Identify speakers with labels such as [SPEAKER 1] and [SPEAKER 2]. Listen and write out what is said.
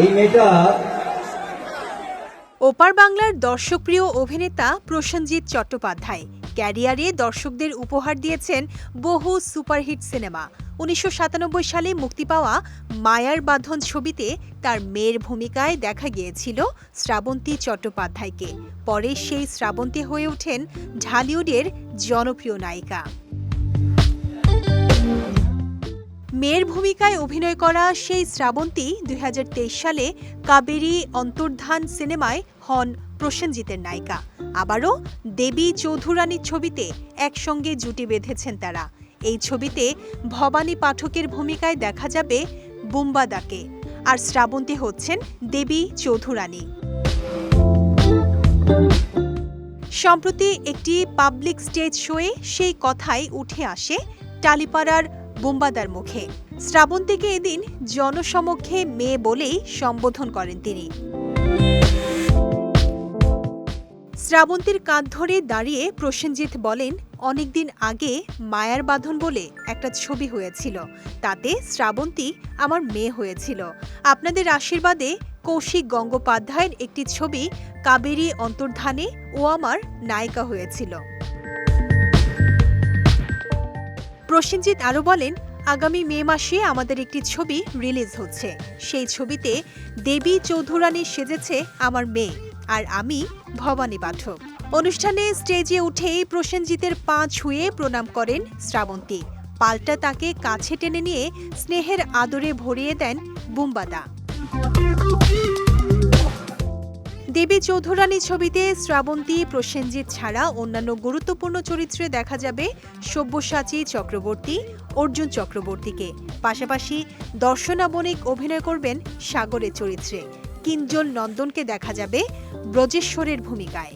[SPEAKER 1] এই মেয়েটা
[SPEAKER 2] ওপার বাংলার দর্শকপ্রিয় অভিনেতা প্রসেনজিৎ চট্টোপাধ্যায়। ক্যারিয়ারে দর্শকদের উপহার দিয়েছেন বহু সুপারহিট সিনেমা। উনিশশো সাতানব্বই সালে মুক্তি পাওয়া মায়ার বাঁধন ছবিতে তার মেয়ের ভূমিকায় দেখা গিয়েছিল শ্রাবন্তী চট্টোপাধ্যায়কে। পরে সেই শ্রাবন্তী হয়ে ওঠেন ঢালিউডের জনপ্রিয় নায়িকা। মেয়ের ভূমিকায় অভিনয় করা সেই শ্রাবন্তী দুই সালে কাবেরী অন্তর্ধান সিনেমায় হন প্রসেনজিতের নায়িকা। আবারও দেবী চৌধুরানীর ছবিতে একসঙ্গে জুটি বেঁধেছেন তারা। এই ছবিতে ভবানী পাঠকের ভূমিকায় দেখা যাবে বুম্বাদাকে। আর শ্রাবন্তী হচ্ছেন দেবী চৌধুরানী। সম্প্রতি একটি পাবলিক স্টেজ শোয়ে সেই কথাই উঠে আসে টালিপাড়ার বুম্বাদার মুখে। শ্রাবন্তীকে এদিন জনসমক্ষে মেয়ে বলেই সম্বোধন করেন তিনি। শ্রাবন্তীর কাঁধ ধরে দাঁড়িয়ে প্রসেনজিৎ বলেন, অনেকদিন আগে মায়ার বাঁধন বলে একটা ছবি হয়েছিল। তাতে শ্রাবন্তী আমার মেয়ে হয়েছিল। আপনাদের আশীর্বাদে কৌশিক গঙ্গোপাধ্যায়ের একটি ছবি কাবেরী অন্তর্ধানে ও আমার নায়িকা হয়েছিল। প্রসেনজিৎ আরও বলেন, আগামী মে মাসে আমাদের একটি ছবি রিলিজ হচ্ছে। সেই ছবিতে দেবী চৌধুরানী সেজেছে আমার মেয়ে আর আমি ভবানী পাঠক। অনুষ্ঠানে স্টেজে উঠেই প্রসেনজিতের পা ছুঁয়ে প্রণাম করেন শ্রাবন্তী। পাল্টা তাকে কাছে টেনে নিয়ে স্নেহের আদরে ভরিয়ে দেন বুম্বাদা। দেবী চৌধুরানী ছবিতে শ্রাবন্তী, প্রসেনজিৎ ছাড়া অন্যান্য গুরুত্বপূর্ণ চরিত্রে দেখা যাবে সব্যসাচী চক্রবর্তী, অর্জুন চক্রবর্তীকে। পাশাপাশি দর্শনা বণিক অভিনয় করবেন সাগরের চরিত্রে। কিঞ্জল নন্দনকে দেখা যাবে ব্রজেশ্বরের ভূমিকায়।